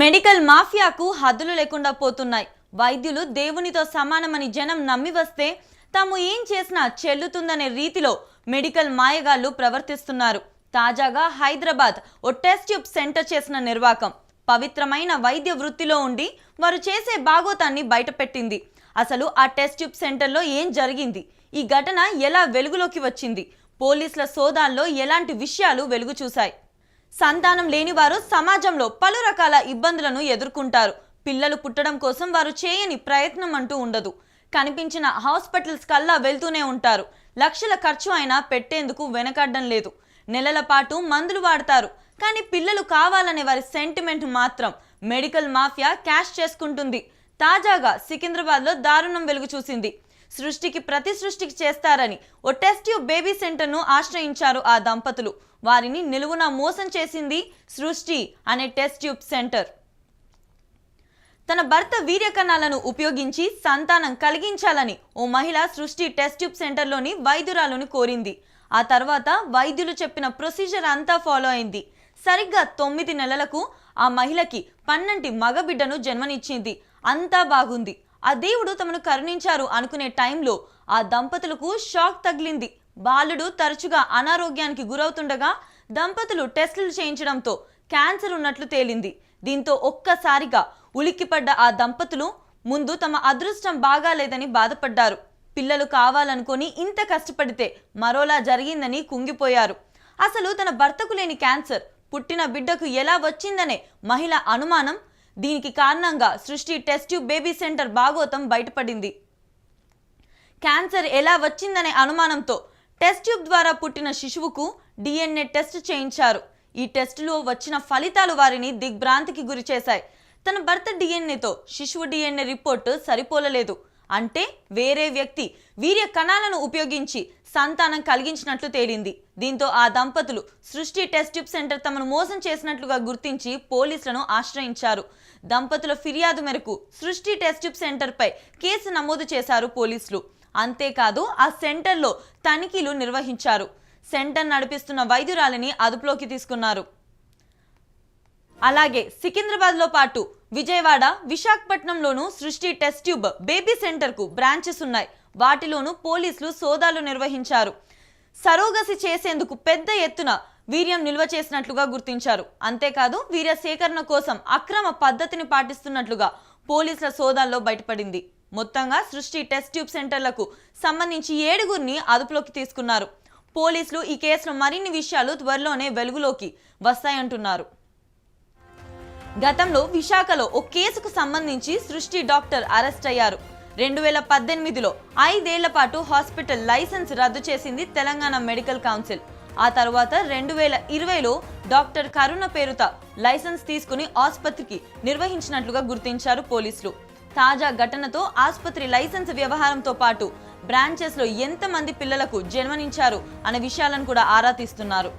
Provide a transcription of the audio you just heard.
Medical మాఫియాకు హద్దులు లేకుండా పోతున్నాయి. వైద్యులు దేవునితో సమానమని జనం నమ్మి వస్తే తాము ఏం చేసినా చెల్లుతుందనే రీతిలో మెడికల్ మాయగాళ్ళు ప్రవర్తిస్తున్నారు. తాజాగా హైదరాబాద్ ఓ టెస్ట్ ట్యూబ్ సెంటర్ చేసిన నిర్వాకం. పవిత్రమైన వైద్య వృత్తిలో ఉండి వారు చేసే బాగోతాన్ని బయటపెట్టింది. అసలు ఆ టెస్ట్ ట్యూబ్ సెంటర్లో ఏం జరిగింది? ఈ ఘటన ఎలా వెలుగులోకి వచ్చింది? పోలీసుల సోదాల్లో ఎలాంటి విషయాలు వెలుగు చూశాయి సంతానం లేని వారు సమాజంలో పలు రకాల ఇబ్బందులను ఎదుర్కొంటారు. పిల్లలు పుట్టడం కోసం వారు చేయని ప్రయత్నం అంటూ ఉండదు. కనిపించిన హాస్పిటల్స్ కల్లా వెళ్తూనే ఉంటారు. లక్షల ఖర్చు అయినా పెట్టేందుకు వెనకడ్డం లేదు. నెలల పాటు మందులు వాడతారు. కానీ పిల్లలు కావాలనే వారి సెంటిమెంట్ మాత్రం మెడికల్ మాఫియా క్యాష్ చేసుకుంటుంది. తాజాగా సికింద్రాబాద్లో దారుణం వెలుగు చూసింది. సృష్టికి ప్రతి సృష్టికి చేస్తారని ఓ టెస్ట్ ట్యూబ్ బేబీ సెంటర్ను ఆశ్రయించారు ఆ దంపతులు. వారిని నిలువున మోసం చేసింది సృష్టి అనే టెస్ట్ ట్యూబ్ సెంటర్. తన భర్త వీర్యకణాలను ఉపయోగించి సంతానం కలిగించాలని ఓ మహిళ సృష్టి టెస్ట్ ట్యూబ్ సెంటర్లోని వైద్యురాలుని కోరింది. ఆ తర్వాత వైద్యులు చెప్పిన ప్రొసీజర్ అంతా ఫాలో అయింది. సరిగ్గా తొమ్మిది నెలలకు ఆ మహిళకి పన్నంటి మగబిడ్డను జన్మనిచ్చింది. అంతా బాగుంది. ఆ దేవుడు తమను కరుణించారు అనుకునే టైంలో ఆ దంపతులకు షాక్ తగిలింది. బాలుడు తరచుగా అనారోగ్యానికి గురవుతుండగా దంపతులు టెస్టులు చేయించడంతో క్యాన్సర్ ఉన్నట్లు తేలింది. దీంతో ఒక్కసారిగా ఉలిక్కిపడ్డ ఆ దంపతులు ముందు తమ అదృష్టం బాగాలేదని బాధపడ్డారు. పిల్లలు కావాలనుకొని ఇంత కష్టపడితే మరోలా జరిగిందని కుంగిపోయారు. అసలు తన భర్తకు లేని క్యాన్సర్ పుట్టిన బిడ్డకు ఎలా వచ్చిందనే మహిళ అనుమానం దీనికి కారణంగా Srushti test tube baby centre భాగోతం బయటపడింది. క్యాన్సర్ ఎలా వచ్చిందనే అనుమానంతో టెస్ట్ ట్యూబ్ ద్వారా పుట్టిన శిశువుకు డిఎన్ఏ టెస్ట్ చేయించారు. ఈ టెస్టులో వచ్చిన ఫలితాలు వారిని దిగ్భ్రాంతికి గురిచేశాయి. తన భర్త డిఎన్ఏతో శిశువు డిఎన్ఏ రిపోర్టు సరిపోలలేదు. అంటే వేరే వ్యక్తి వీర్య కణాలను ఉపయోగించి సంతానం కలిగించినట్లు తేలింది. దీంతో ఆ దంపతులు సృష్టి టెస్ట్ ట్యూబ్ సెంటర్ తమను మోసం చేసినట్లుగా గుర్తించి పోలీసులను ఆశ్రయించారు. దంపతుల ఫిర్యాదు మేరకు సృష్టి టెస్ట్ ట్యూబ్ సెంటర్పై కేసు నమోదు చేశారు పోలీసులు. అంతేకాదు ఆ సెంటర్లో తనిఖీలు నిర్వహించారు. సెంటర్ నడిపిస్తున్న వైద్యురాలిని అదుపులోకి తీసుకున్నారు. అలాగే సికింద్రాబాద్లో పాటు విజయవాడ విశాఖపట్నంలోనూ సృష్టి టెస్ట్ ట్యూబ్ బేబీ సెంటర్కు బ్రాంచెస్ ఉన్నాయి. వాటిలోనూ పోలీసులు సోదాలు నిర్వహించారు. సరోగసి చేసేందుకు పెద్ద ఎత్తున వీర్యం నిల్వ చేసినట్లుగా గుర్తించారు. అంతేకాదు వీర్య సేకరణ కోసం అక్రమ పద్ధతిని పాటిస్తున్నట్లుగా పోలీసుల సోదాల్లో బయటపడింది. మొత్తంగా సృష్టి టెస్ట్ ట్యూబ్ సెంటర్లకు సంబంధించి ఏడుగురిని అదుపులోకి తీసుకున్నారు. పోలీసులు ఈ కేసులో మరిన్ని విషయాలు త్వరలోనే వెలుగులోకి వస్తాయంటున్నారు. గతంలో విశాఖలో ఓ కేసుకు సంబంధించి సృష్టి డాక్టర్ అరెస్ట్ అయ్యారు. రెండు వేల పద్దెనిమిదిలో ఐదేళ్ళ పాటు హాస్పిటల్ లైసెన్స్ రద్దు చేసింది తెలంగాణ మెడికల్ కౌన్సిల్. ఆ తర్వాత రెండు వేల ఇరవైలో డాక్టర్ కరుణ పేరుత లైసెన్స్ తీసుకుని ఆసుపత్రికి నిర్వహించినట్లుగా గుర్తించారు పోలీసులు. తాజా ఘటనతో ఆసుపత్రి లైసెన్స్ వ్యవహారంతో పాటు బ్రాంచెస్లో ఎంతమంది పిల్లలకు జన్మనించారు అనే విషయాలను కూడా ఆరా తీస్తున్నారు.